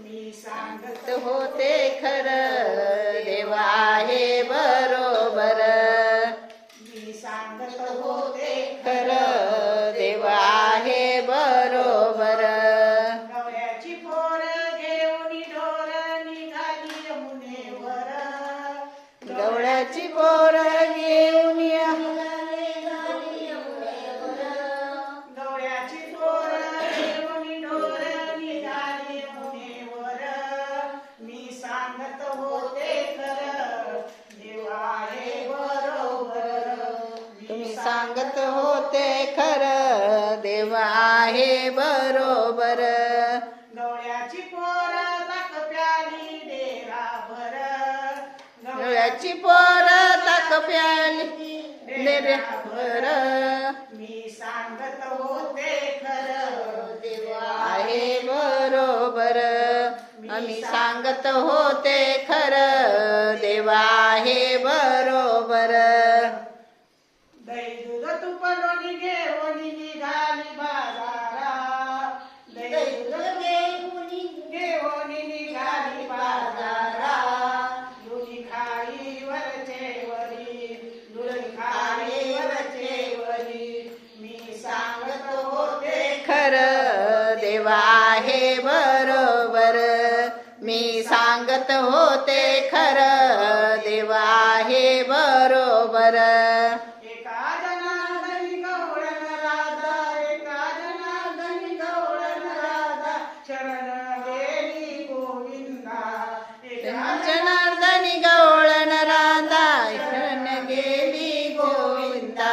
मी सांगत होते खर देव आहे बरोबर. मी सांगत होते खर देव आहे बरोबर. गवळ्याची पोर घेऊन ढोर निघाली यमुनेवर गवळ्याची पोर सांगत होते खर देव आहे बरोबर. गवळ्याची पोर ताक प्याली डेराभर गवळ्याची पोर ताक प्याली डेऱ्यावर मी सांगत होते खर आहे बरोबर. आम्ही सांगत होते खर. दूध निघाली बाजारा दूध निघाली बाजारा दुधी खाई वरचे वरी दुधी खाई वरचे वरी मी सांगत होते खर देव आहे बरोबर. मी सांगत होते खर जनार्दनी गवळण राधा शरण गेली गोविंदा.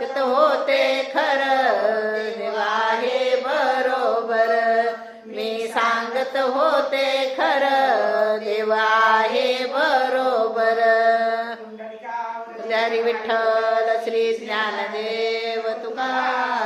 मी होते खर देवा आहे बरोबर. मी सांगत होते खर देवा आहे बरोबर. पुंडलिकावर विठ्ठल श्री ज्ञानदेव तुका